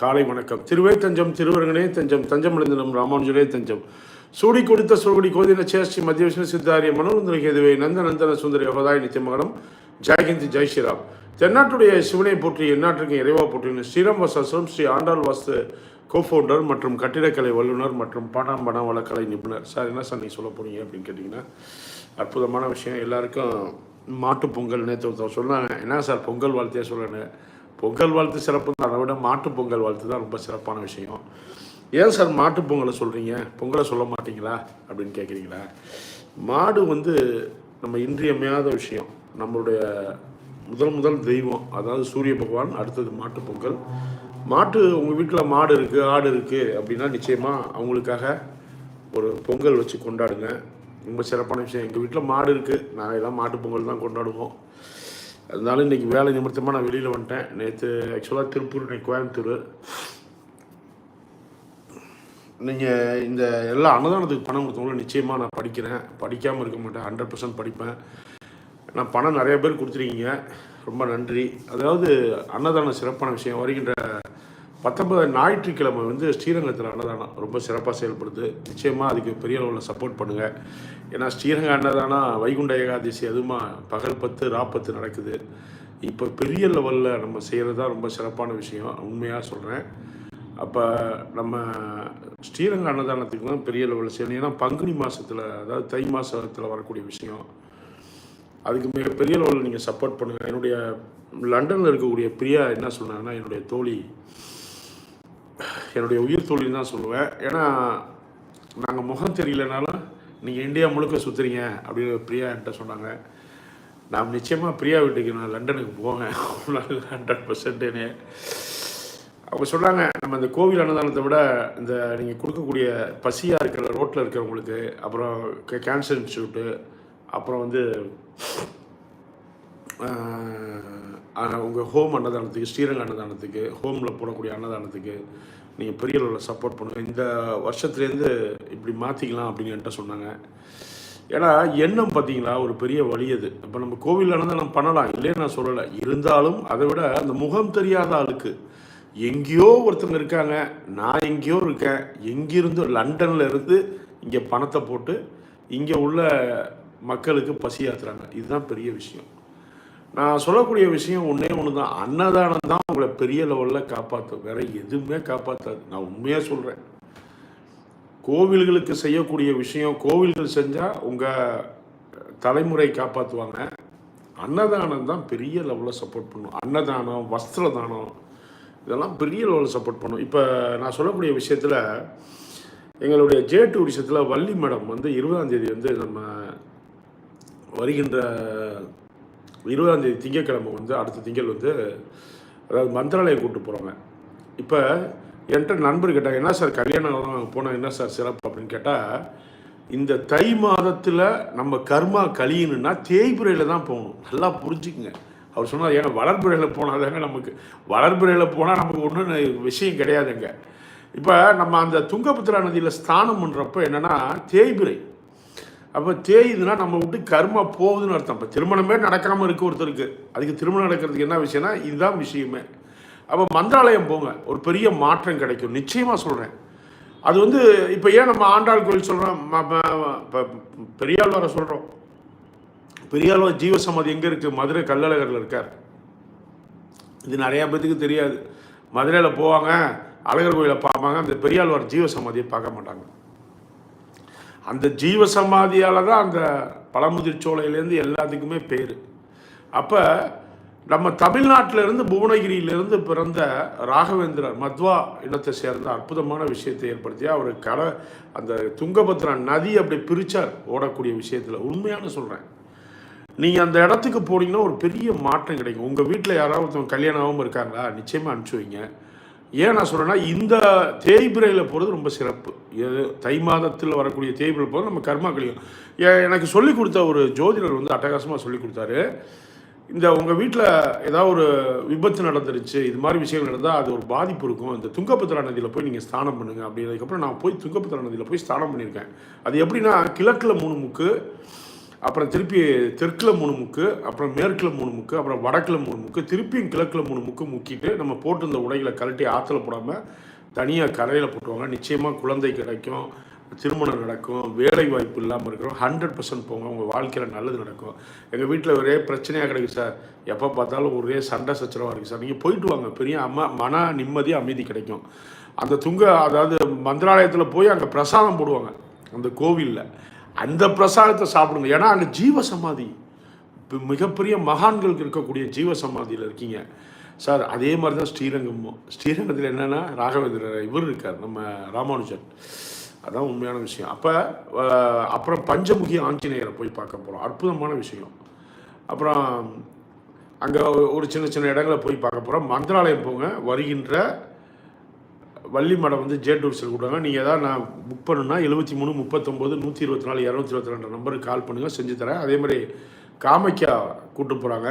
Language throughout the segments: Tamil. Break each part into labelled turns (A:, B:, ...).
A: காலை வணக்கம். திருவே தஞ்சம் திருவரங்கனே தஞ்சம் தஞ்சம் அடைந்தனம் ராமானுஜரே தஞ்சம். சூடி கொடுத்த சுருகுடி கோதின சேஷ்டி மத்திய விஷ்ணு சித்தாரிய மனோநந்தன நந்த நந்தன சுந்தரி அவதாய் நித்தியமகனம் ஜெயஹிந்த் ஜெய் ஸ்ரீராம். தென்னாட்டுடைய சிவனை போற்றி எந்நாட்டுக்கு இறைவா போற்றின ஸ்ரீராம் வாசாசிரம் ஸ்ரீ ஆண்டாள் வாஸ்து கோஃபவுண்டர் மற்றும் கட்டிடக்கலை வல்லுநர் மற்றும் பணம் பண வளக்கலை நிபுணர். சார் என்ன சார் நீங்கள் சொல்ல போறீங்க அப்படின்னு கேட்டிங்கன்னா அற்புதமான விஷயம். எல்லாருக்கும் மாட்டுப் பொங்கல் நேற்று ஒருத்தர் சொன்னாங்க என்ன சார் பொங்கல் வாழ்த்தையே சொல்லணும் பொங்கல் வாழ்த்து சிறப்பு தான். அதை விட மாட்டுப் பொங்கல் வாழ்த்து தான் ரொம்ப சிறப்பான விஷயம். ஏன் சார் மாட்டுப் பொங்கலை சொல்கிறீங்க பொங்கலை சொல்ல மாட்டீங்களா? அப்படின்னு கேட்குறீங்களா மாடு வந்து நம்ம இன்றியமையாத விஷயம். நம்மளுடைய முதல் முதல் தெய்வம் அதாவது சூரிய பகவான் அடுத்தது மாட்டு பொங்கல். மாட்டு உங்கள் வீட்டில் மாடு இருக்குது ஆடு இருக்குது அப்படின்னா நிச்சயமாக அவங்களுக்காக ஒரு பொங்கல் வச்சு கொண்டாடுங்க. ரொம்ப சிறப்பான விஷயம். எங்கள் வீட்டில் மாடு இருக்குது நாங்கள் எல்லாம் மாட்டுப் பொங்கல் தான் கொண்டாடுவோம். அதனால இன்றைக்கி வேலை நிமித்தமாக நான் வெளியில் வந்துட்டேன். நேற்று ஆக்சுவலாக திருப்பூர் இன்றைக்கி கோயம்புத்தூர். நீங்கள் இந்த எல்லா அன்னதானத்துக்கு பணம் கொடுத்தவங்களும் நிச்சயமாக நான் படிக்கிறேன். படிக்காமல் இருக்க மாட்டேன். ஹண்ட்ரட் பர்சன்ட் படிப்பேன். நான் பணம் நிறைய பேர் கொடுத்துருக்கீங்க. ரொம்ப நன்றி. அதாவது அன்னதானம் சிறப்பான விஷயம். வருகின்ற பத்தொன்பது ஞாயிற்றுக்கிழமை வந்து ஸ்ரீரங்கத்தில் அன்னதானம் ரொம்ப சிறப்பாக செயல்படுது. நிச்சயமாக அதுக்கு பெரிய அளவில் சப்போர்ட் பண்ணுங்கள் ஏன்னா ஸ்ரீரங்க அன்னதானம் வைகுண்ட ஏகாதசி அதுமா பகல் பத்து ராப்பத்து நடக்குது. இப்போ பெரிய லெவலில் நம்ம செய்கிறது தான் ரொம்ப சிறப்பான விஷயம். உண்மையாக சொல்கிறேன் அப்போ நம்ம ஸ்ரீரங்க அன்னதானத்துக்கு தான் பெரிய லெவலில் செய்யணும். ஏன்னா பங்குனி மாதத்தில் அதாவது தை மாதத்தில் வரக்கூடிய விஷயம். அதுக்கு மிக பெரிய லெவலில் நீங்கள் சப்போர்ட் பண்ணுங்கள் என்னுடைய லண்டனில் இருக்கக்கூடிய பிரியா என்ன சொன்னாங்கன்னா என்னுடைய தோழி என்னுடைய உயிர் தொழில் தான் சொல்லுவேன். ஏன்னா நாங்கள் முகம் தெரியலனாலும் நீங்கள் இந்தியா முழுக்க சுற்றுறீங்க அப்படின்னு பிரியா என்கிட்ட சொன்னாங்க. நான் நிச்சயமாக பிரியா வீட்டுக்கு நான் லண்டனுக்கு போவேன். ஹண்ட்ரட் பர்சன்ட்டுன்னு அவங்க சொன்னாங்க நம்ம இந்த கோவில் அன்னதானத்தை விட இந்த நீங்கள் கொடுக்கக்கூடிய பசியாக இருக்கிற ரோட்டில் இருக்கிறவங்களுக்கு அப்புறம் கேன்சர் இன்ஸ்டியூட்டு அப்புறம் வந்து உங்கள் ஹோம் அன்னதானத்துக்கு ஸ்ரீரங்க அன்னதானத்துக்கு ஹோமில் போடக்கூடிய அன்னதானத்துக்கு நீங்கள் பெரிய அளவில் சப்போர்ட் பண்ணுங்கள் இந்த வருஷத்துலேருந்து இப்படி மாற்றிக்கலாம் அப்படின்னு என்கிட்ட சொன்னாங்க. ஏன்னா எண்ணம் பார்த்தீங்களா ஒரு பெரிய வழி அது. இப்போ நம்ம கோவிலில் கோவில் நம்ம பண்ணலாம். இல்லைன்னு நான் சொல்லலை. இருந்தாலும் அதை விட அந்த முகம் தெரியாத ஆளுக்கு எங்கேயோ ஒருத்தங்க இருக்காங்க. நான் எங்கேயோ இருக்கேன். எங்கிருந்து லண்டனில் இருந்து இங்கே பணத்தை போட்டு இங்கே உள்ள மக்களுக்கு பசி ஆத்துறாங்க இதுதான் பெரிய விஷயம். நான் சொல்லக்கூடிய விஷயம் ஒன்றே ஒன்று தான் அன்னதானம் தான் உங்களை பெரிய லெவலில் காப்பாற்றும் வேற எதுவுமே காப்பாற்றாது நான் உண்மையாக சொல்கிறேன் கோவில்களுக்கு செய்யக்கூடிய விஷயம் கோவில்கள் செஞ்சால் உங்கள் தலைமுறை காப்பாற்றுவாங்க அன்னதானம் தான் பெரிய லெவலில் சப்போர்ட் பண்ணும். அன்னதானம் வஸ்திர தானம் இதெல்லாம் பெரிய லெவலில் சப்போர்ட் பண்ணும். இப்போ நான் சொல்லக்கூடிய விஷயத்தில் எங்களுடைய ஜே டூரிசத்தில் வள்ளி மேடம் வந்து இருபதாம் தேதி வந்து நம்ம வருகின்ற இருபதாந்தேதி திங்கக்கிழமை வந்து அடுத்த திங்கள் வந்து அதாவது மந்திராலயம் கூப்பிட்டு போகிறாங்க இப்போ என்கிட்ட நண்பர் கேட்டாங்க என்ன சார் கல்யாணம் போனால் என்ன சார் சிறப்பு? அப்படின்னு கேட்டால் இந்த தை மாதத்தில் நம்ம கர்மா கழியணும்னா தேய்பிரையில் தான் போகணும். நல்லா புரிஞ்சுக்குங்க. அவர் சொன்னார் ஏன்னா வளர்பிறையில் போனால் தாங்க நமக்கு வளர்பிறையில் போனால் நமக்கு ஒன்றும் விஷயம் கிடையாதுங்க. இப்போ நம்ம அந்த துங்கபத்ரா நதியில் ஸ்தானம் பண்ணுறப்ப என்னென்னா தேய்பிரை. அப்போ தேயுதுன்னா நம்ம விட்டு கர்மா போகுதுன்னு அர்த்தம். இப்போ திருமணமே நடக்காமல் இருக்கு ஒருத்தருக்கு. அதுக்கு திருமணம் நடக்கிறதுக்கு என்ன விஷயம்னா இதுதான் விஷயமே. அப்போ மந்திராலயம் போங்க. ஒரு பெரிய மாற்றம் கிடைக்கும். நிச்சயமாக சொல்கிறேன் அது வந்து இப்போ ஏன் நம்ம ஆண்டாள் கோயில் சொல்கிறோம் இப்போ பெரியாழ்வாரை சொல்கிறோம் பெரியாழ்வார் ஜீவசமாதி எங்கே இருக்குது மதுரை கல்லழகரில் இருக்கார். இது நிறையா பேத்துக்கு தெரியாது. மதுரையில் போவாங்க. அழகர் கோயிலை பார்ப்பாங்க. அந்த பெரியாழ்வார் ஜீவசமாதியை பார்க்க மாட்டாங்க. அந்த ஜீவ சமாதியால் தான் அந்த பழமுதிர் சோலையிலேருந்து எல்லாத்துக்குமே பேர். அப்போ நம்ம தமிழ்நாட்டிலிருந்து புவனகிரியிலிருந்து பிறந்த ராகவேந்திரர் மத்வா இனத்தை சேர்ந்த அற்புதமான விஷயத்தை ஏற்படுத்தி அவர் கட அந்த துங்கபத்ரா நதி அப்படி பிரித்தார் ஓடக்கூடிய விஷயத்தில். உண்மையான சொல்கிறேன் நீங்கள் அந்த இடத்துக்கு போனீங்கன்னா ஒரு பெரிய மாற்றம் கிடைக்கும். உங்கள் வீட்டில் யாராவது ஒருத்தவங்க கல்யாணம் இருக்காங்களா? நிச்சயமாக அனுப்பிச்சி வைங்க. ஏன் நான் சொல்கிறேன்னா இந்த தேய்பிரையில் போகிறது ரொம்ப சிறப்பு. எது தை மாதத்தில் வரக்கூடிய தேய்பிரையில் போகிறது நம்ம கர்மா கழியும் ஏ- எனக்கு சொல்லிக் கொடுத்த ஒரு ஜோதிடர் வந்து அட்டகாசமாக சொல்லி கொடுத்தாரு. இந்த உங்கள் வீட்டில் ஏதாவது ஒரு விபத்து நடந்துருச்சு இது மாதிரி விஷயங்கள் நடந்தால் அது ஒரு பாதிப்பு இருக்கும். இந்த துங்கபத்திரா நதியில் போய் நீங்கள் ஸ்நானம் பண்ணுங்க அப்படின்றதுக்கப்புறம் நான் போய் துங்கபத்திரா நதியில் போய் ஸ்நானம் பண்ணியிருக்கேன். அது எப்படின்னா கிழக்கில் மூணு முக்கு அப்புறம் திருப்பி தெற்கில் மூணு முக்கு அப்புறம் மேற்கில் மூணு முக்கு அப்புறம் வடக்கில் மூணு முக்கு திருப்பியும் கிழக்கில் மூணு முக்கு முக்கிட்டு நம்ம போட்டிருந்த உடைகளை கழட்டி ஆற்றுல போடாமல் தனியாக கரையில் போட்டுருவாங்க நிச்சயமாக குழந்தை கிடைக்கும் திருமணம் நடக்கும் வேலை வாய்ப்பு இல்லாமல் இருக்கிறோம். ஹண்ட்ரட் பர்சன்ட் போங்க உங்கள் வாழ்க்கையில் நல்லது நடக்கும். எங்கள் வீட்டில் ஒரே பிரச்சனையாக கிடைக்கும் சார். எப்போ பார்த்தாலும் ஒரே சண்டை சச்சரவாக இருக்குது சார். நீங்கள் போயிட்டு வாங்க பெரிய அம்மா மன நிம்மதி அமைதி கிடைக்கும். அந்த துங்க அதாவது மந்திராலயத்தில் போய் அங்கே பிரசாதம் போடுவாங்க. அந்த கோவிலில். அந்த பிரசாதத்தை சாப்பிடுங்க ஏன்னா அங்கே ஜீவ சமாதி மிகப்பெரிய மகான்களுக்கு இருக்கக்கூடிய ஜீவ சமாதியில் இருக்கீங்க. சார் அதே மாதிரி தான் ஸ்ரீரங்கமும் ஸ்ரீரங்கத்தில் என்னென்னா ராகவேந்திரர் இவர் இருக்கார் நம்ம ராமானுஜன். அதான் உண்மையான விஷயம். அப்போ அப்புறம் பஞ்சமுகி ஆஞ்சநேயரை போய் பார்க்க போகிறோம் அற்புதமான விஷயம். அப்புறம் அங்கே ஒரு சின்ன சின்ன இடங்களை போய் பார்க்க போகிறோம் மந்திராலயம் போங்க வருகின்ற வள்ளி மடம் வந்து ஜே டூர்ஸில் கொடுத்தாங்க நீங்கள் எதாவது நான் புக் பண்ணணும்னா எழுபத்தி மூணு முப்பத்தொம்போது நூற்றி இருபத்தி நாலு இரநூத்தி இருபத்தி ரெண்டு நம்பருக்கு கால் பண்ணுங்கள் செஞ்சு தரேன். அதே மாதிரி காமைக்கா கூப்பிட்டு போகிறாங்க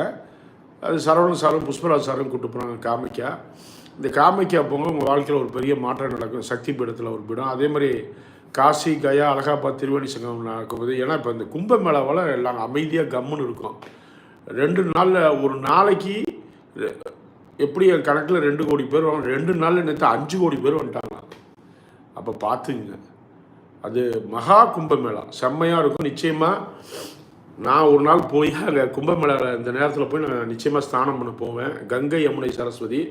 A: அது சரவணன் சாரும் புஷ்பராஜ் சாரும் கூப்பிட்டு போகிறாங்க காமைக்கா இந்த காமைக்கா போங்க உங்கள் வாழ்க்கையில் ஒரு பெரிய மாற்றம் நடக்கும். சக்தி பீடத்தில் ஒரு பீடம். அதே மாதிரி காசி கயா அலகாபாத் திருவேணி சங்கம் நடக்கும்போது ஏன்னா இப்போ இந்த கும்பமேளாவால் எல்லாம் அமைதியாக கம்முன்னு இருக்கும். ரெண்டு நாளில் ஒரு நாளைக்கு எப்படி என் கணக்கில் ரெண்டு கோடி பேர் வாங்க ரெண்டு நாளில் நேற்று அஞ்சு கோடி பேர் வந்துட்டாங்க. அப்போ பார்த்துங்க அது மகா கும்பமேளா. செம்மையாக இருக்கும். நிச்சயமாக நான் ஒரு நாள் போய் அங்கே கும்பமேளாவில் இந்த நேரத்தில் போய் நான் நிச்சயமாக ஸ்நானம் பண்ண போவேன். கங்கை யமுனை சரஸ்வதி.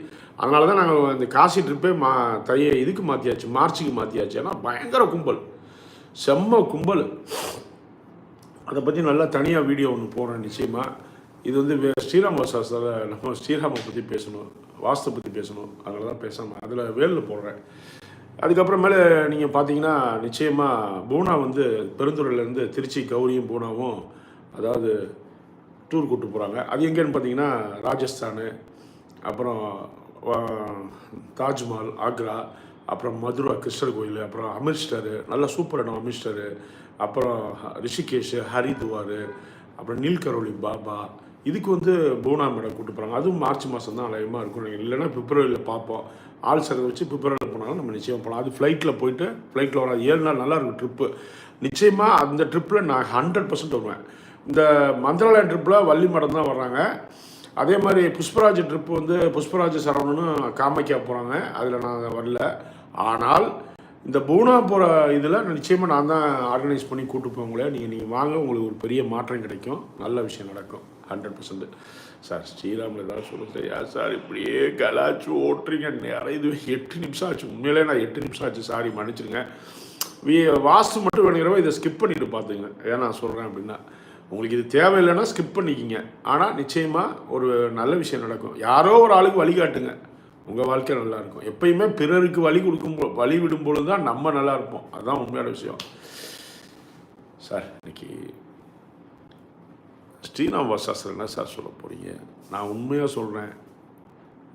A: அதனால தான் நாங்கள் இந்த காசி ட்ரிப்பே மா தைய இதுக்கு மாற்றியாச்சு மார்ச்சுக்கு மாற்றியாச்சு ஏன்னா பயங்கர கும்பல். செம்ம கும்பல். அதை பற்றி நல்லா தனியாக வீடியோ ஒன்று போடுறேன் நிச்சயமாக இது வந்து ஸ்ரீராம சாஸ்திர நம்ம ஸ்ரீராமை பற்றி பேசணும் வாஸ்து பற்றி பேசணும். அதில் தான் பேசாமல் அதில் வேலில் போடுறேன். அதுக்கப்புறமேலே நீங்கள் பார்த்தீங்கன்னா நிச்சயமாக பூனா வந்து பெருந்துறையிலேருந்து திருச்சி கௌரியும் பூனாவும் அதாவது டூர் கூட்டு போகிறாங்க அது எங்கேன்னு பார்த்தீங்கன்னா ராஜஸ்தானு அப்புறம் தாஜ்மஹால் ஆக்ரா அப்புறம் மதுரா கிருஷ்ணர் கோயில் அப்புறம் அமிர்ஸ்டரு நல்ல சூப்பர் இடம் அமிர்ஸ்டரு அப்புறம் ரிஷிகேஷ் ஹரித்வார் அப்புறம் நீல்கரோலி பாபா இதுக்கு வந்து பூனா மேடம் கூட்டு போகிறாங்க அதுவும் மார்ச் மாதம் தான் அலையமாக இருக்கும். நீங்கள் இல்லைன்னா பிப்ரவரியில் பார்ப்போம். ஆள் சரதை வச்சு பிப்ரவரியில் போனாலும் நம்ம நிச்சயம் போகலாம் அது ஃப்ளைட்டில் போயிட்டு ஃப்ளைட்டில் வர ஏழு நாள் நல்லா இருக்கும் ட்ரிப்பு நிச்சயமாக அந்த ட்ரிப்பில் நான் ஹண்ட்ரட் பர்சன்ட் வருவேன். இந்த மந்திராலயம் ட்ரிப்பில் வள்ளி மடம் தான் வர்றாங்க. அதே மாதிரி புஷ்பராஜ் ட்ரிப் வந்து புஷ்பராஜ் சரவணனும் காமைக்கா போகிறாங்க அதில் நான் வரல. ஆனால் இந்த பூனா போகிற இதில் நிச்சயமாக நான் தான் ஆர்கனைஸ் பண்ணி கூப்பிட்டு போங்களேன் நீங்கள் நீங்கள் வாங்க. உங்களுக்கு ஒரு பெரிய மாற்றம் கிடைக்கும். நல்ல விஷயம் நடக்கும். ஹண்ட்ரட் பர்சன்ட் சார் ஸ்ரீராமில் ஏதாவது சொல்லுங்க யார் சார் இப்படியே கலாச்சு ஓட்டுறீங்க? நிறைய இது எட்டு நிமிஷம் ஆச்சு. உண்மையிலே நான் எட்டு நிமிஷம் ஆச்சு. சாரி மன்னிச்சிருங்க. வி வாஸ்து மட்டும் வேணுங்கிறவ இதை ஸ்கிப் பண்ணிட்டு பார்த்துங்க ஏன் நான் சொல்கிறேன் அப்படின்னா உங்களுக்கு இது தேவையில்லைன்னா ஸ்கிப் பண்ணிக்கிங்க. ஆனால் நிச்சயமாக ஒரு நல்ல விஷயம் நடக்கும். யாரோ ஒரு ஆளுக்கு வழிகாட்டுங்க உங்கள் வாழ்க்கை நல்லாயிருக்கும் எப்பயுமே பிறருக்கு வழி கொடுக்கும் வழி விடும் பொழுது தான் நம்ம நல்லா இருப்போம். அதுதான் உண்மையான விஷயம். சார் இன்னைக்கு ஸ்ரீராம் வாசாஸ்திரம் என்ன சார் சொல்ல போறீங்க? நான் உண்மையாக சொல்கிறேன்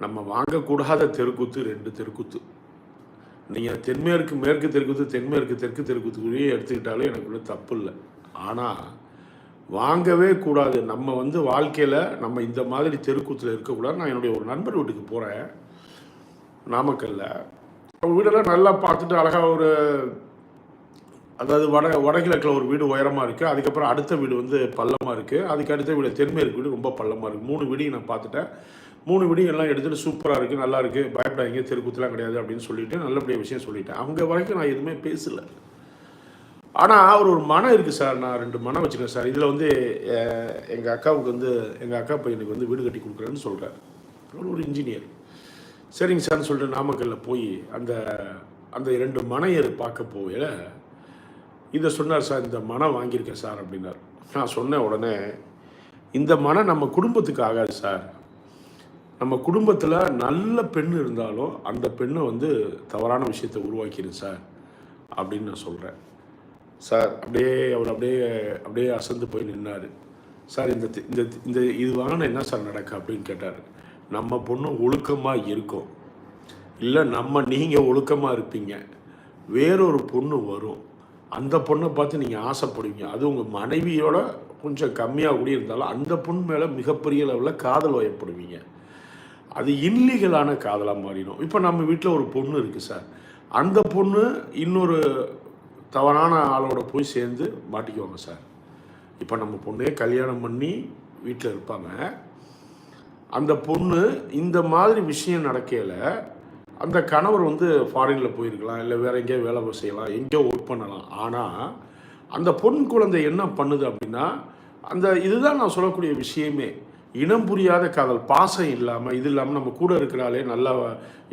A: நம்ம வாங்கக்கூடாத தெருக்கூத்து ரெண்டு தெருக்கூத்து. நீங்கள் தென்மேற்கு மேற்கு தெருக்கூத்து தென்மேற்கு தெற்கு தெருக்கூத்துக்குள்ளேயே எடுத்துக்கிட்டாலும் எனக்கு ஒன்றும் தப்பு இல்லை. ஆனால் வாங்கவே கூடாது. நம்ம வந்து வாழ்க்கையில் நம்ம இந்த மாதிரி தெருக்கூத்தில் இருக்கக்கூடாது. நான் என்னுடைய ஒரு நண்பர் வீட்டுக்கு போகிறேன் நாமக்கல்ல. அவங்க வீடெல்லாம் நல்லா பார்த்துட்டு அழகாக ஒரு அதாவது வட வடகிழக்கில் ஒரு வீடு உயரமாக இருக்குது அதுக்கப்புறம் அடுத்த வீடு வந்து பள்ளமாக இருக்குது அதுக்கு அடுத்த வீடு தென்மேற்கு வீடு ரொம்ப பள்ளமாக இருக்குது மூணு வீடியும் நான் பார்த்துட்டேன். மூணு வீடியும் எல்லாம் எடுத்துகிட்டு சூப்பராக இருக்குது நல்லா இருக்குது பயப்படாதீங்க தெருக்குத்தெலாம் கிடையாது அப்படின்னு சொல்லிட்டு நல்லபடிய விஷயம் சொல்லிட்டேன். அவங்க வரைக்கும் நான் எதுவுமே பேசலை. ஆனால் அவர் ஒரு மனம் இருக்குது சார். நான் ரெண்டு மனம் வச்சுருக்கேன் சார். இதில் வந்து எங்கள் அக்காவுக்கு வந்து எங்கள் அக்கா பையனுக்கு வந்து வீடு கட்டி கொடுக்குறேன்னு சொல்கிறார் அவர் ஒரு இன்ஜினியர் சரிங்க சார்னு சொல்லிட்டு நாமக்கல்ல போய் அந்த அந்த இரண்டு மனையர் பார்க்க போகல இதை சொன்னார் சார் இந்த மனம் வாங்கியிருக்கேன் சார் அப்படின்னார். நான் சொன்னேன் உடனே இந்த மனம் நம்ம குடும்பத்துக்கு ஆகாது சார். நம்ம குடும்பத்தில் நல்ல பெண் இருந்தாலும் அந்த பெண்ணை வந்து தவறான விஷயத்தை உருவாக்கிடு சார் அப்படின்னு நான் சொல்கிறேன் சார் அப்படியே அவர் அப்படியே அப்படியே அசந்து போய் நின்னார். சார் இந்த இந்த இந்த இது வாங்கின என்ன சார் நடக்கு? அப்படின்னு கேட்டார். நம்ம பொண்ணு ஒழுக்கமாக இருக்கும். இல்லை நம்ம நீங்கள் ஒழுக்கமாக இருப்பீங்க. வேறொரு பொண்ணு வரும். அந்த பொண்ணை பார்த்து நீங்கள் ஆசைப்படுவீங்க. அது உங்கள் மனைவியோட கொஞ்சம் கம்மியாக கூட இருந்தாலும் அந்த பொண்ணு மேலே மிகப்பெரிய லெவலில் காதல் வயப்படுவீங்க. அது இல்லீகலான காதலாக மாறிடும். இப்போ நம்ம வீட்டில் ஒரு பொண்ணு இருக்குது சார். அந்த பொண்ணு இன்னொரு தவறான ஆளோட போய் சேர்ந்து மாட்டிக்குவாங்க சார். இப்போ நம்ம பொண்ணே கல்யாணம் பண்ணி வீட்டில் இருப்பாங்க. அந்த பொண்ணு இந்த மாதிரி விஷயம் நடக்கையில் அந்த கணவர் வந்து ஃபாரினில் போயிருக்கலாம் இல்லை வேற எங்கேயோ வேலை செய்யலாம் எங்கேயோ ஒர்க் பண்ணலாம். ஆனால் அந்த பொன் குழந்தை என்ன பண்ணுது அப்படின்னா அந்த இதுதான் நான் சொல்லக்கூடிய விஷயமே. இனம் புரியாத காதல் பாசம் இல்லாமல் இது இல்லாமல் நம்ம கூட இருக்கிறாலே நல்லா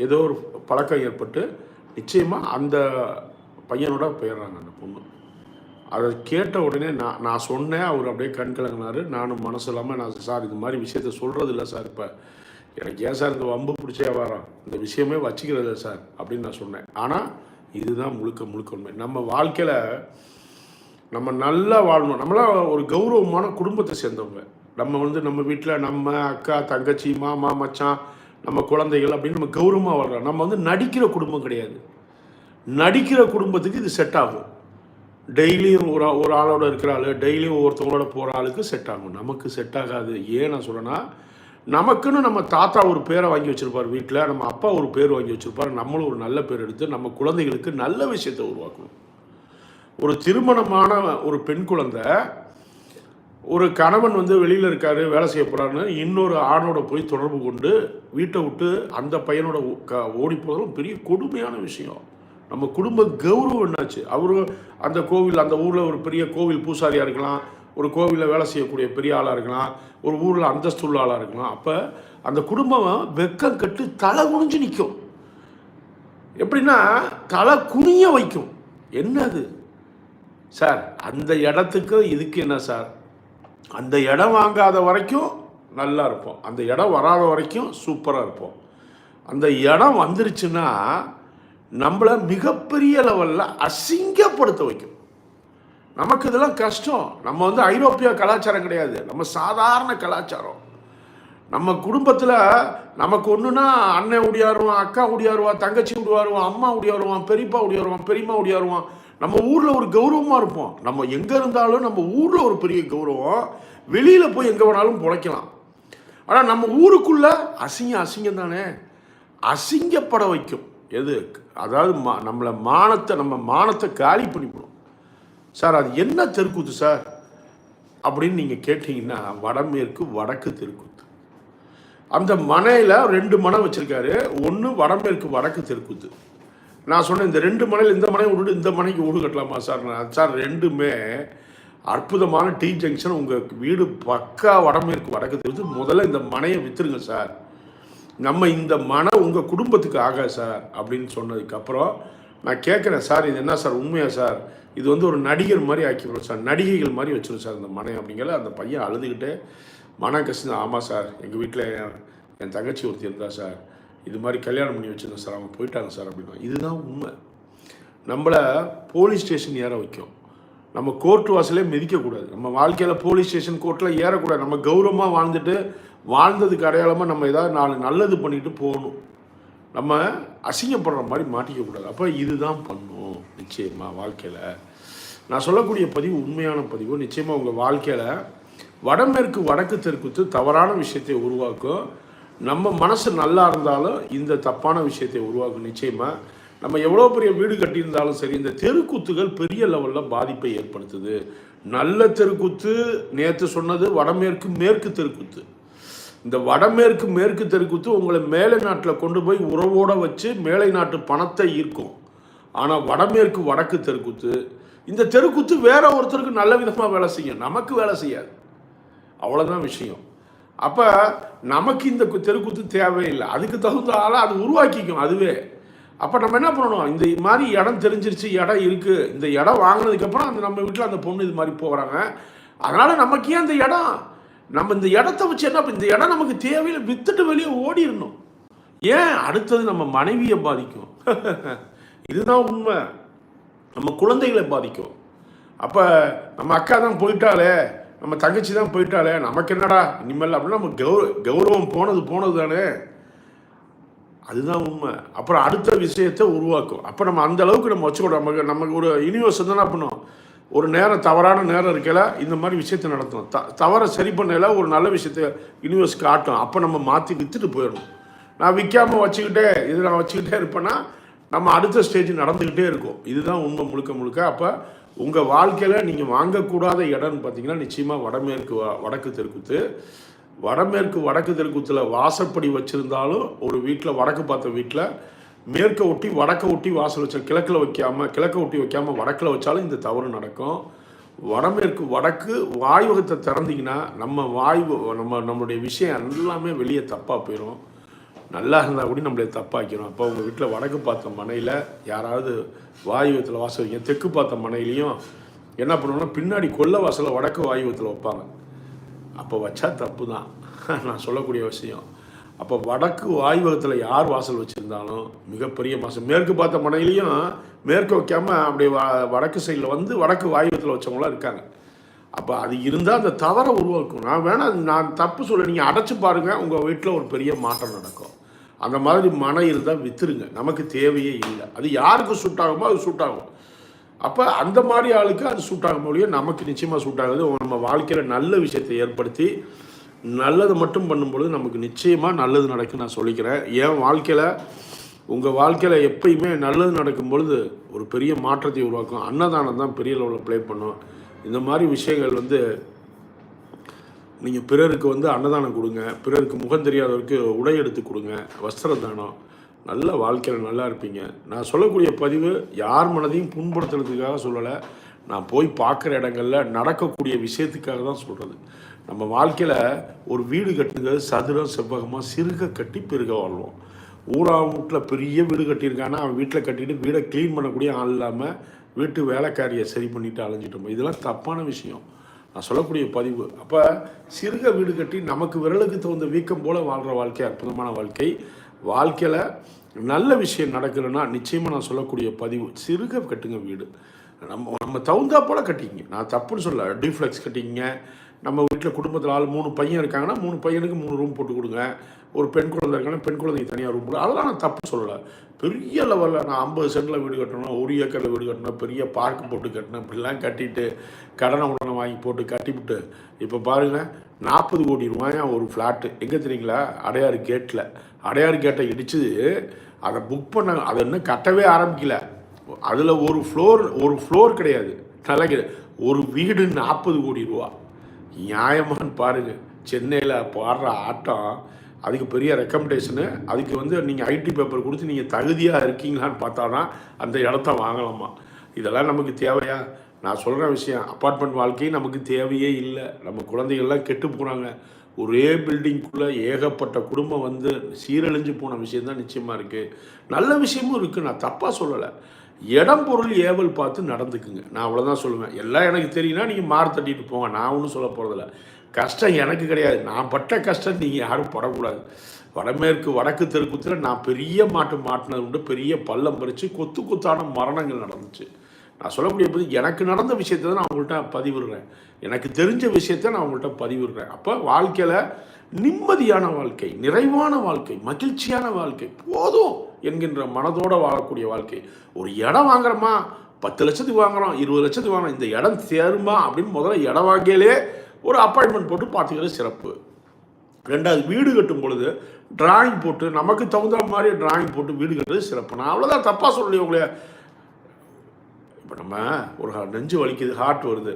A: ஏதோ ஒரு பழக்கம் ஏற்பட்டு நிச்சயமாக அந்த பையனோட போயிடுறாங்க அந்த பொண்ணு. அதை கேட்ட உடனே நான் நான் சொன்னேன் அவர் அப்படியே கண் கலங்கினார். நானும் மனசு இல்லாமல் நான் சார் இது மாதிரி விஷயத்த சொல்கிறது இல்லை சார் இப்போ எனக்கு ஏன் சார் இந்த வம்பு பிடிச்சே வரோம் இந்த விஷயமே வச்சுக்கிறத சார் அப்படின்னு நான் சொன்னேன். ஆனால் இதுதான் முழுக்க முழுக்க உண்மை. நம்ம வாழ்க்கையில் நம்ம நல்லா வாழணும் நம்மளாம் ஒரு கௌரவமான குடும்பத்தை சேர்ந்தவங்க. நம்ம வந்து நம்ம வீட்டில் நம்ம அக்கா தங்கச்சி மாமா மச்சான் நம்ம குழந்தைகள் அப்படின்னு நம்ம கௌரவமாக வாழ்கிறோம் நம்ம வந்து நடிக்கிற குடும்பம் கிடையாது. நடிக்கிற குடும்பத்துக்கு இது செட் ஆகும். டெய்லியும் ஒரு ஒரு ஆளோட இருக்கிற ஆள் டெய்லியும் ஒவ்வொருத்தவங்களோட போகிற ஆளுக்கு செட் ஆகும். நமக்கு செட் ஆகாது. ஏன் நான் சொல்கிறேன்னா நமக்குன்னு நம்ம தாத்தா ஒரு பேரை வாங்கி வச்சுருப்பார் வீட்டில் நம்ம அப்பா ஒரு பேர் வாங்கி வச்சுருப்பார் நம்மளும் ஒரு நல்ல பேர் எடுத்து நம்ம குழந்தைகளுக்கு நல்ல விஷயத்தை உருவாக்கணும். ஒரு திருமணமான ஒரு பெண் குழந்தை ஒரு கணவன் வந்து வெளியில் இருக்காரு வேலை செய்ய போகிறாருன்னு இன்னொரு ஆணோட போய் தொடர்பு கொண்டு வீட்டை விட்டு அந்த பையனோட ஓ- க ஓடி போகிறதும் பெரிய கொடுமையான விஷயம். நம்ம குடும்ப கௌரவம் என்னாச்சு? அவரு அந்த கோவில் அந்த ஊரில் ஒரு பெரிய கோவில் பூசாரியாக இருக்கலாம் ஒரு கோவிலில் வேலை செய்யக்கூடிய பெரிய ஆளாக இருக்கலாம் ஒரு ஊரில் அந்தஸ்துள்ள ஆளாக இருக்கலாம் அப்போ அந்த குடும்பம் வெக்கம் கட்டு தலை குனிஞ்சு நிற்கும் எப்படின்னா தலை குனிய வைக்கும். என்னது? சார் அந்த இடத்துக்கு இதுக்கு என்ன சார்? அந்த இடம் வாங்காத வரைக்கும் நல்லா இருப்போம். அந்த இடம் வராத வரைக்கும் சூப்பராக இருப்போம். அந்த இடம் வந்துருச்சுன்னா நம்மளை மிகப்பெரிய லெவலில் அசிங்கப்படுத்த வைக்கும். நமக்கு இதெல்லாம் கஷ்டம். நம்ம வந்து ஐரோப்பிய கலாச்சாரம் கிடையாது. நம்ம சாதாரண கலாச்சாரம். நம்ம குடும்பத்தில் நமக்கு ஒன்றுனா அண்ணன் உடையாருவான் அக்கா உடையாருவான் தங்கச்சி உடையாருவான் அம்மா உடையாருவான் பெரியப்பா உடையாருவான் பெரியம்மா உடையாருவான் நம்ம ஊரில் ஒரு கௌரவமாக இருப்போம். நம்ம எங்கே இருந்தாலும் நம்ம ஊரில் ஒரு பெரிய கௌரவம். வெளியில் போய் எங்கே வேணாலும் பிழைக்கலாம். ஆனால் நம்ம ஊருக்குள்ளே அசிங்கம் அசிங்கம் தானே? அசிங்கப்பட வைக்கும். எது? அதாவது மா நம்மளை மானத்தை நம்ம மானத்தை காலி பண்ணிவிடும். சார் அது என்ன தெருக்கூத்து சார்? அப்படின்னு நீங்கள் கேட்டிங்கன்னா வடமேற்கு வடக்கு தெருக்கூத்து. அந்த மனையில் ரெண்டு மனை வச்சுருக்காரு. ஒன்று வடமேற்கு வடக்கு தெருக்கூத்து. நான் சொன்னேன் இந்த ரெண்டு மனையில் இந்த மனையை விட்டுட்டு இந்த மனைக்கு வீடு கட்டலாமா சார்? நான் சார் ரெண்டுமே அற்புதமான டீ ஜங்ஷன் உங்கள் வீடு பக்கா வடமேற்கு வடக்கு தெருக்கு முதல்ல இந்த மனையை விற்றுருங்க சார். நம்ம இந்த மனை உங்கள் குடும்பத்துக்கு ஆகாது சார் அப்படின்னு சொன்னதுக்கப்புறம் நான் கேட்குறேன் சார் இது என்ன சார் உண்மையா சார்? இது வந்து ஒரு நடிகர் மாதிரி ஆக்கி சார். நடிகைகள் மாதிரி வச்சிரும் சார் இந்த மனை அப்படிங்கிற அந்த பையன் அழுதுகிட்டே மன கஷ்டம் ஆமாம் சார். எங்கள் வீட்டில் என் தங்கச்சி ஒருத்தி இருந்தா சார். இது மாதிரி கல்யாணம் பண்ணி வச்சிருந்தேன் சார். அவங்க போயிட்டாங்க சார் அப்படின்னா இதுதான் உண்மை. நம்மளை போலீஸ் ஸ்டேஷன் ஏற வைக்கும். நம்ம கோர்ட் வாசலே மிதிக்கக்கூடாது நம்ம வாழ்க்கையில் போலீஸ் ஸ்டேஷன் கோர்ட்டில் ஏறக்கூடாது. நம்ம கௌரவமாக வாழ்ந்துட்டு வாழ்ந்ததுக்கு அடையாளமாக நம்ம ஏதாவது நாலு நல்லது பண்ணிட்டு போகணும். நம்ம அசிங்கப்படுற மாதிரி மாட்டிக்கக்கூடாது அப்போ இதுதான் பண்ணும். நிச்சயமாக வாழ்க்கையில். நான் சொல்லக்கூடிய பதிவு உண்மையான பதிவு. நிச்சயமாக உங்கள் வாழ்க்கையில் வடமேற்கு வடக்கு தெற்குத்து தவறான விஷயத்தை உருவாக்கும். நம்ம மனசு நல்லா இருந்தாலும் இந்த தப்பான விஷயத்தை உருவாக்கும். நிச்சயமாக நம்ம எவ்வளோ பெரிய வீடு கட்டியிருந்தாலும் சரி இந்த தெருக்கூத்துகள் பெரிய லெவலில் பாதிப்பை ஏற்படுத்துது. நல்ல தெருக்கூத்து நேற்று சொன்னது வடமேற்கு மேற்கு தெருக்கூத்து. இந்த வடமேற்கு மேற்கு தெருக்கூத்து உங்களை மேலை நாட்டில் கொண்டு போய் உறவோட வச்சு மேலை நாட்டு பணத்தை ஈர்க்கும். ஆனால் வடமேற்கு வடக்கு தெருக்கூத்து இந்த தெருக்கூத்து வேற ஒருத்தருக்கு நல்ல விதமாக வேலை செய்யும். நமக்கு வேலை செய்யாது. அவ்வளோதான் விஷயம். அப்போ நமக்கு இந்த தெருக்குத்து தேவையில்லை. அதுக்கு தகுந்த ஆளை அது உருவாக்கிக்கும் அதுவே. அப்போ நம்ம என்ன பண்ணணும்? இந்த மாதிரி இடம் தெரிஞ்சிருச்சு இடம் இருக்குது இந்த இடம் வாங்கினதுக்கப்புறம் அந்த நம்ம வீட்டில் அந்த பொண்ணு இது மாதிரி போகிறாங்க அதனால் நமக்கு ஏன் அந்த இடம்? நம்ம இந்த இடத்த வச்சு என்ன இந்த இடம் நமக்கு தேவையில்லை வித்துட்டு வெளியே ஓடிடணும். ஏன் அடுத்தது நம்ம மனைவியை பாதிக்கும்? இதுதான் உண்மை. நம்ம குழந்தைகளை பாதிக்கும். அப்போ நம்ம அக்கா தான் போயிட்டாலே நம்ம தங்கச்சி தான் போயிட்டாளே நமக்கு என்னடா இனிமேல் அப்படின்னா நம்ம கௌர கௌரவம் போனது போனது தானே. அதுதான் உண்மை. அப்புறம் அடுத்த விஷயத்தை உருவாக்கும். அப்போ நம்ம அந்த அளவுக்கு நம்ம வச்சுக்கூட நமக்கு நமக்கு ஒரு யூனிவர்ஸ் என்ன பண்ணுவோம் ஒரு நேரம் தவறான நேரம் இருக்கல இந்த மாதிரி விஷயத்தை நடத்தணும். த தவறை சரி பண்ணல ஒரு நல்ல விஷயத்தை யூனிவர்ஸ் காட்டும் அப்போ நம்ம மாற்றி விற்றுட்டு போயிடணும். நான் விற்காம வச்சுக்கிட்டே இது நான் வச்சுக்கிட்டே இருப்பேன்னா நம்ம அடுத்த ஸ்டேஜ் நடந்துக்கிட்டே இருக்கும். இதுதான் உண்மை முழுக்க முழுக்க. அப்போ உங்கள் வாழ்க்கையில் நீங்கள் வாங்கக்கூடாத இடம்னு பார்த்தீங்கன்னா நிச்சயமாக வடமேற்கு வடக்கு தெற்குத்து வடமேற்கு வடக்கு தெற்குத்தில் வாசப்படி வச்சுருந்தாலும் ஒரு வீட்டில் வடக்கு பார்த்த வீட்டில் மேற்க ஒட்டி வடக்க ஒட்டி வாசல் வச்ச கிழக்கில் வைக்காமல் கிழக்க ஒட்டி வைக்காமல் வடக்கில் வச்சாலும் இந்த தவறு நடக்கும். வடமேற்கு வடக்கு வாயுகத்தை திறந்தீங்கன்னா நம்ம வாயு நம்ம நம்மளுடைய விஷயம் எல்லாமே வெளியே தப்பாக போயிடும் நல்லா இருந்தால் கூட நம்மளே தப்பாக்கிறோம் அப்போ உங்கள் வீட்டில் வடக்கு பார்த்த மனையில் யாராவது வாயுவத்தில் வாசல் வைக்க தெற்கு பார்த்த மனையிலையும் என்ன பண்ணுவோம்னா பின்னாடி கொல்ல வாசலை வடக்கு வாயுவத்தில் வைப்பாங்க. அப்போ வச்சா தப்பு தான் நான் சொல்லக்கூடிய விஷயம். அப்போ வடக்கு ஆய்வகத்தில் யார் வாசல் வச்சுருந்தாலும் மிகப்பெரிய மாசம் மேற்கு பார்த்த மனையிலையும் மேற்கு வைக்காம அப்படி வ- வடக்கு சைடில் வந்து வடக்கு வாயுவத்தில் வச்சவங்களாம் இருக்காங்க. அப்போ அது இருந்தால் அந்த தவறை உருவாக்கும். நான் வேணால் நான் தப்பு சொல்ல நீங்கள் அடைச்சி பாருங்கள் உங்கள் வீட்டில் ஒரு பெரிய மாற்றம் நடக்கும். அந்த மாதிரி மனை இருந்தால் விற்றுருங்க நமக்கு தேவையே இல்லை. அது யாருக்கு சூட் ஆகுமோ அது சூட் ஆகும். அப்போ அந்த மாதிரி ஆளுக்கு அது சூட் ஆகும் மொழியும் நமக்கு நிச்சயமாக சூட் ஆகுது. நம்ம வாழ்க்கையில் நல்ல விஷயத்தை ஏற்படுத்தி நல்லது மட்டும் பண்ணும்பொழுது நமக்கு நிச்சயமாக நல்லது நடக்கும் நான் சொல்லிக்கிறேன். என் வாழ்க்கையில் உங்கள் வாழ்க்கையில் எப்பயுமே நல்லது நடக்கும் பொழுது ஒரு பெரிய மாற்றத்தை உருவாக்கும். அன்னதானம் தான் பெரிய லெவலில் ப்ளே பண்ணும். இந்த மாதிரி விஷயங்கள் வந்து நீங்கள் பிறருக்கு வந்து அன்னதானம் கொடுங்க. பிறருக்கு முகம் தெரியாதவருக்கு உடை எடுத்து கொடுங்க. வஸ்திர தானம். நல்ல வாழ்க்கையில் நல்லா இருப்பீங்க. நான் சொல்லக்கூடிய பதிவு யார் மனதையும் புண்படுத்துறதுக்காக சொல்லலை. நான் போய் பார்க்குற இடங்களில் நடக்கக்கூடிய விஷயத்துக்காக தான் சொல்கிறது நம்ம வாழ்க்கையில் ஒரு வீடு கட்டுங்கிறது சதுரம் செவ்வகமாக சிறுக கட்டி பெருக வாழ்வோம். ஊரா வீட்டில் பெரிய வீடு கட்டியிருக்கானா அவன் வீட்டில் கட்டிட்டு வீடை க்ளீன் பண்ணக்கூடிய ஆள் இல்லாமல் வீட்டு வேலைக்காரியை சரி பண்ணிட்டு அலைஞ்சிட்டோம்? இதெல்லாம் தப்பான விஷயம். நான் சொல்லக்கூடிய பதிவு. அப்போ சிறுக வீடு கட்டி நமக்கு விரலுக்கு தகுந்த வீக்கம் போல வாழ்கிற வாழ்க்கை அற்புதமான வாழ்க்கை. வாழ்க்கையில் நல்ல விஷயம் நடக்கிறேன்னா நிச்சயமாக நான் சொல்லக்கூடிய பதிவு சிறுக கட்டுங்க வீடு. நம்ம நம்ம தகுந்தா போல் கட்டிங்க நான் தப்புன்னு சொல்ல டிஃப்ளெக்ஸ் கட்டிங்க நம்ம வீட்டில் குடும்பத்தில் ஆள் மூணு பையன் இருக்காங்கன்னா மூணு பையனுக்கு மூணு ரூம் போட்டு கொடுங்க. ஒரு பெண் குழந்தை இருக்காங்கன்னா பெண் குழந்தைக்கு தனியாக ரூம் போடு. அதெல்லாம் நான் தப்பு சொல்லலை. பெரிய லெவலில் நான் ஐம்பது சென்டில் வீடு கட்டணும் ஒரு ஏக்கரில் வீடு கட்டணும் பெரிய பார்க் போட்டு கட்டணும் இப்படிலாம் கட்டிட்டு கடனை உடனே வாங்கி போட்டு கட்டிவிட்டு இப்போ பாருங்கள் நாற்பது கோடி ரூபாயா ஒரு ஃப்ளாட்டு எங்கே தெரியுங்களா? அடையாறு கேட்டில் அடையாறு கேட்டை இடிச்சு அதை புக் பண்ண அதை இன்னும் கட்டவே ஆரம்பிக்கல. அதில் ஒரு ஃப்ளோர் ஒரு ஃப்ளோர் கிடையாது. நல்லா கிடையாது ஒரு வீடு நாற்பது கோடி ரூபா. நியாயமானு பாருங்கள் சென்னையில் பாடுற ஆட்டம் அதுக்கு பெரிய ரெக்கமெண்டேஷனு அதுக்கு வந்து நீங்கள் ஐடி பேப்பர் கொடுத்து நீங்கள் தகுதியாக இருக்கீங்களான்னு பார்த்தோன்னா அந்த இடத்த வாங்கலாமா? இதெல்லாம் நமக்கு தேவையா? நான் சொல்கிற விஷயம் அப்பார்ட்மெண்ட் வாழ்க்கை நமக்கு தேவையே இல்லை. நம்ம குழந்தைகள்லாம் கெட்டு போனாங்க ஒரே பில்டிங்குள்ளே ஏகப்பட்ட குடும்பம் வந்து சீரழிஞ்சு போன விஷயம்தான் நிச்சயமாக இருக்குது நல்ல விஷயமும் இருக்குது நான் தப்பாக சொல்லலை. இடம் பொருள் ஏவல் பார்த்து நடந்துக்குங்க. நான் அவ்வளோதான் சொல்லுவேன். எல்லாம் எனக்கு தெரியும்னா நீங்கள் மாறு தட்டிட்டு போங்க. நான் ஒன்றும் சொல்ல போகிறதில்ல கஷ்டம் எனக்கு கிடையாது. நான் பட்ட கஷ்டம் நீங்கள் யாரும் படக்கூடாது. வடமேற்கு வடக்கு தெற்குத்தில் நான் பெரிய மாட்டு மாட்டினது உண்டு. பெரிய பள்ளம் பறித்து கொத்து கொத்தான மரணங்கள் நடந்துச்சு. நான் சொல்லக்கூடிய போது எனக்கு நடந்த விஷயத்தை தான் நான் உங்கள்கிட்ட பதிவிடுறேன். எனக்கு தெரிஞ்ச விஷயத்த நான் உங்கள்கிட்ட பதிவிடுறேன். அப்போ வாழ்க்கையில் நிம்மதியான வாழ்க்கை நிறைவான வாழ்க்கை மகிழ்ச்சியான வாழ்க்கை போதும். என்கின்ற மனதோடு வாழக்கூடிய வாழ்க்கை. ஒரு இடம் வாங்குறோமா? பத்து லட்சத்துக்கு வாங்குறோம் இருபது லட்சத்துக்கு வாங்குறோம் இந்த இடம் சேருமா அப்படின்னு முதல்ல இடம் வாங்கியாலே ஒரு அப்பாயின்மெண்ட் போட்டு பார்த்துக்கிறது சிறப்பு. ரெண்டாவது வீடு கட்டும் பொழுது டிராயிங் போட்டு நமக்கு தகுந்த மாதிரி டிராயிங் போட்டு வீடு கட்டுறது சிறப்பு. நான் அவ்வளோதான் தப்பாக சொல்லலையே உங்களே. இப்போ நம்ம ஒரு நெஞ்சு வலிக்குது ஹார்ட் வருது.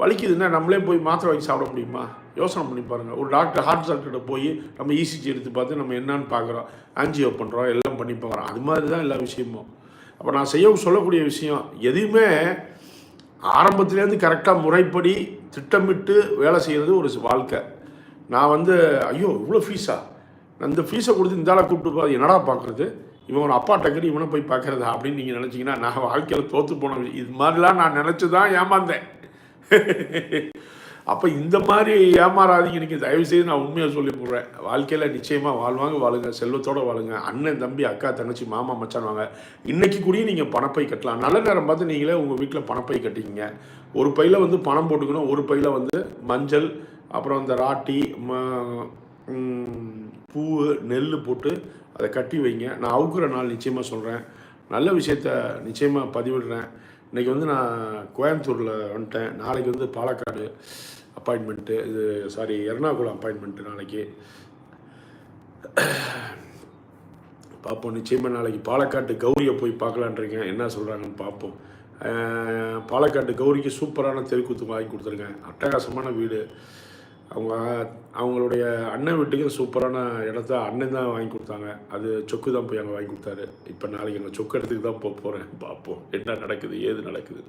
A: வலிக்குதுன்னா நம்மளே போய் மாத்திரை வாங்கி சாப்பிட முடியுமா? யோசனை பண்ணி பாருங்கள் ஒரு டாக்டர் ஹார்ட் டாக்டர்கிட்ட போய் நம்ம இசிஜி எடுத்து பார்த்து நம்ம என்னன்னு பார்க்குறோம். ஆன்ஜியோ பண்ணுறோம் எல்லாம் பண்ணி பார்க்குறோம். அது மாதிரி தான் எல்லா விஷயமும். அப்போ நான் செய்ய சொல்லக்கூடிய விஷயம் எதையுமே ஆரம்பத்துலேருந்து கரெக்டாக முறைப்படி திட்டமிட்டு வேலை செய்கிறது ஒரு வாழ்க்கை. நான் வந்து ஐயோ இவ்வளோ ஃபீஸா நான் இந்த ஃபீஸை கொடுத்து இந்தால கூப்பிட்டு போய் என்னடா பார்க்குறது? இவன் ஒரு அப்பா டக்குனு இவனை போய் பார்க்குறதா அப்படின்னு நீங்கள் நினச்சிங்கன்னா நான் வாழ்க்கையில் தோற்று போன இது மாதிரிலாம் நான் நினச்சி தான் ஏமாந்தேன். அப்போ இந்த மாதிரி ஏமாறாதீங்க. நீங்கள் தயவு செய்து நான் உண்மையாக சொல்லி போடுறேன். வாழ்க்கையில் நிச்சயமாக வாழ்வாங்க வாழுங்க செல்வத்தோடு வாழுங்க. அண்ணன் தம்பி அக்கா தங்கச்சி மாமா மச்சான் வாங்க. கூடயும் நீங்கள் பணப்பை கட்டலாம். நல்ல நேரம் பார்த்து நீங்களே உங்கள் வீட்டில் பணப்பை கட்டிக்கிங்க. ஒரு பையில் வந்து பணம் போட்டுக்கணும் ஒரு பையில் வந்து மஞ்சள் அப்புறம் இந்த ராட்டி ம- பூ நெல் போட்டு அதை கட்டி வைங்க. நான் அவுக்குற நாள் நிச்சயமாக சொல்கிறேன் நல்ல விஷயத்த நிச்சயமாக பதிவிடுறேன். இன்றைக்கி வந்து நான் கோயம்புத்தூரில் வந்துட்டேன். நாளைக்கு வந்து பாலக்காடு அப்பாயின்மெண்ட்டு இது சாரி எர்ணாகுளம் அப்பாயின்மெண்ட்டு நாளைக்கு. பார்ப்போம். நிச்சயமாக நாளைக்கு பாலக்காட்டு கௌரியை போய் பார்க்கலான்றீங்க என்ன சொல்கிறாங்கன்னு பார்ப்போம். பாலக்காட்டு கௌரிக்கு சூப்பரான தெருக்கூத்து வாங்கி கொடுத்துருக்கேன். அட்டகாசமான வீடு. அவங்க அவங்களுடைய அண்ணன் வீட்டுக்கு சூப்பரான இடத்த அண்ணன் தான் வாங்கி கொடுத்தாங்க. அது சொக்கு தான் போய் அங்கே வாங்கி கொடுத்தாரு. இப்போ நாளைக்கு அங்கே சொக்கு இடத்துக்கு தான் போக போகிறேன் பார்ப்போம் என்ன நடக்குது? ஏது நடக்குது?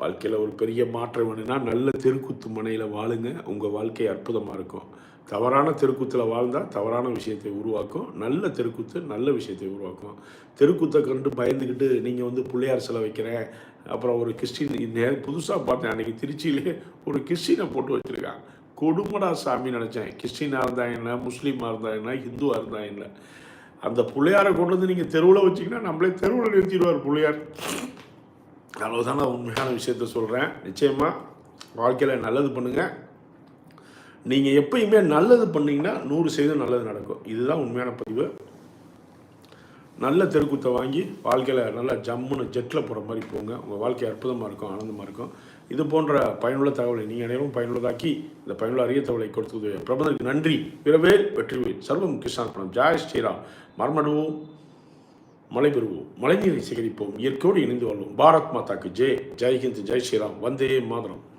A: வாழ்க்கையில் ஒரு பெரிய மாற்றம் வேணும்னா நல்ல தெருக்கூத்து மனையில் வாழுங்க. உங்கள் வாழ்க்கை அற்புதமாக இருக்கும். தவறான தெருக்கூத்தில் வாழ்ந்தால் தவறான விஷயத்தை உருவாக்கும். நல்ல தெருக்கூத்து நல்ல விஷயத்தை உருவாக்கும். தெருக்கூத்தை கண்டு பயந்துக்கிட்டு நீங்கள் வந்து பிள்ளையார் சிலை வைக்கிறேன். அப்புறம் ஒரு கிறிஸ்டின் புதுசாக பார்த்தேன். அன்றைக்கி திருச்சியிலே ஒரு கிறிஸ்டினை போட்டு வச்சுருக்காங்க. கொடுமடா சாமி நினச்சேன். கிறிஸ்டினாக இருந்தா என்ன முஸ்லீமாக இருந்தா என்ன ஹிந்துவாக இருந்தா என்ன. அந்த பிள்ளையாரை கொண்டு வந்து நீங்கள் தெருவில் வச்சிங்கன்னா நம்மளே தெருவில் நிறுத்திடுவார் பிள்ளையார். அவ்வளோதான் நான் உண்மையான விஷயத்த சொல்கிறேன் நிச்சயமாக வாழ்க்கையில் நல்லது பண்ணுங்கள் நீங்கள் எப்பயுமே நல்லது பண்ணிங்கன்னா நூறு சதவீதம் நல்லது நடக்கும். இதுதான் உண்மையான பதிவு. நல்ல தெருக்கூத்தை வாங்கி வாழ்க்கையில் நல்லா ஜம்முன்னு ஜெட்டில் போகிற மாதிரி போங்க. உங்கள் வாழ்க்கை அற்புதமாக இருக்கும் ஆனந்தமாக இருக்கும். இது போன்ற பயனுள்ள தகவலை நீங்கள் அனைவரும் பயனுள்ளதாக்கி இந்த பயனுள்ள அரிய தகவலை கொடுத்தது பிரபந்தருக்கு நன்றி. பிறவேல் வெற்றிவேல் சர்வம் கிருஷ்ணார் பணம் ஜாய் ஸ்ரீராம். மர்மடுவோம். மழை பெறுவோம் மழைநீரை சேகரிப்போம். இயற்கையோடு இணைந்து வாழ்வோம். பாரத் மாதாக்கு ஜெய் ஜெய்ஹிந்த். ஜெய் ஸ்ரீராம். வந்தே மாதரம்.